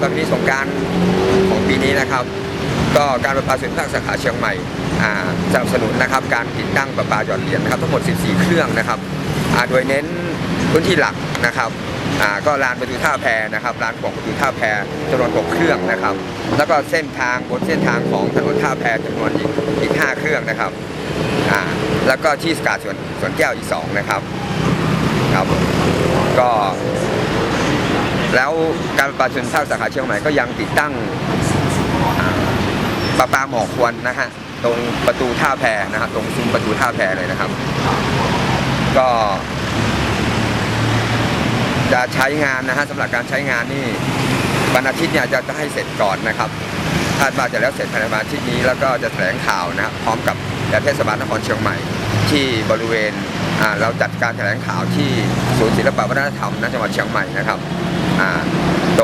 ประเพณีสงการของปีนี้นะครับ ก็การประปาส่วนภาคสาขาเชียงใหม่สนับสนุนนะครับการติดตั้งประปาหยอดเหรียญนะครับทั้งหมด 14 เครื่องนะครับโดยเน้นพื้นที่หลักนะครับก็ลานประตูท่าแพนะครับลานของประตูท่าแพจำนวน 6 เครื่องนะครับ แล้วก็เส้นทางบนเส้นทางของถนนท่าแพจำนวนอีกอีก 5 เครื่องนะครับแล้วก็ที่สกาดสวนสวนแก้วอีก 2 นะครับครับก็ แล้วการประปาส่วนภูมิภาคสาขาเชียงใหม่ก็ยังติดตั้งประปาหมอกควันนะฮะตรงประตูท่าแพนะครับตรงซุ้มประตูท่าแพเลยนะครับ ก็ จะใช้งานนะฮะสำหรับการใช้งานนี่วันอาทิตย์เนี่ยจะจะให้เสร็จก่อนนะครับคาดว่าจะแล้วเสร็จภายในวันอาทิตย์นี้แล้วก็จะแถลงข่าวนะครับพร้อมกับเทศบาลนครเชียงใหม่ ที่บริเวณเราจัดการแถลงข่าวที่ศูนย์ศิลปวัฒนธรรมณจังหวัดเชียงใหม่นะครับโด